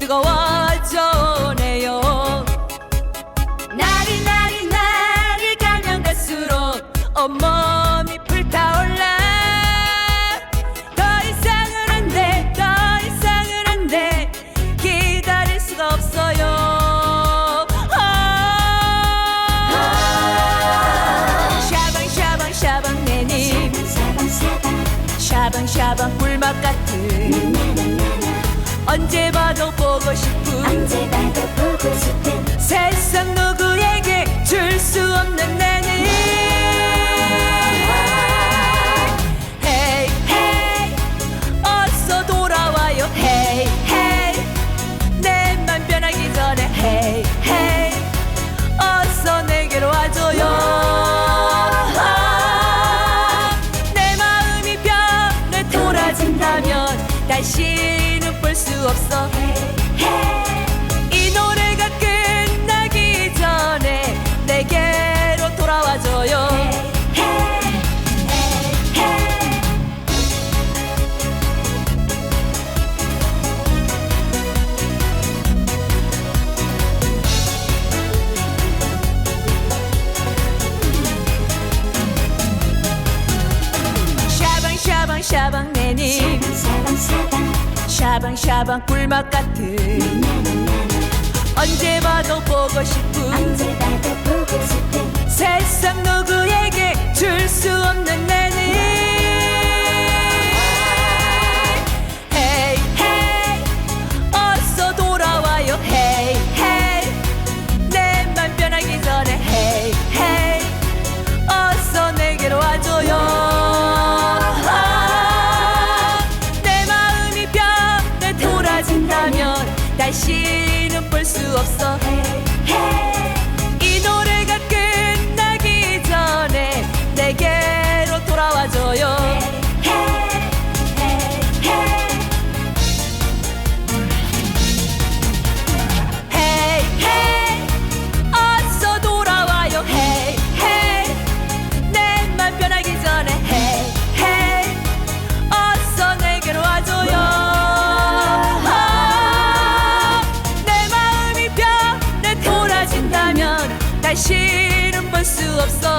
뜨거워져네요. 날이 날이 날이 가면 갈수록 온몸이 불타올라. 더 이상은 안돼 더 이상은 안돼. 기다릴 수가 없어요. 아 샤방 샤방 샤방 내님. 샤방 샤방 꿀맛 같은. 언제 봐도 보고 싶은 세상 누구에게 줄 수 없는 내는 Hey hey 어서 돌아와요. Hey hey 내맘 변하기 전에. Hey hey 어서 내게로 와줘요. 내 마음이 변해 돌아진다면 다시는 볼 수 없어. 이 노래가 끝나기 전에 내게로 돌아와줘요. 샤방샤방 샤방 내님. 샤방샤방 샤방샤방 꿀맛 같은. 언제 봐도 보고 싶은 다시는 볼 수 없어. 이 내마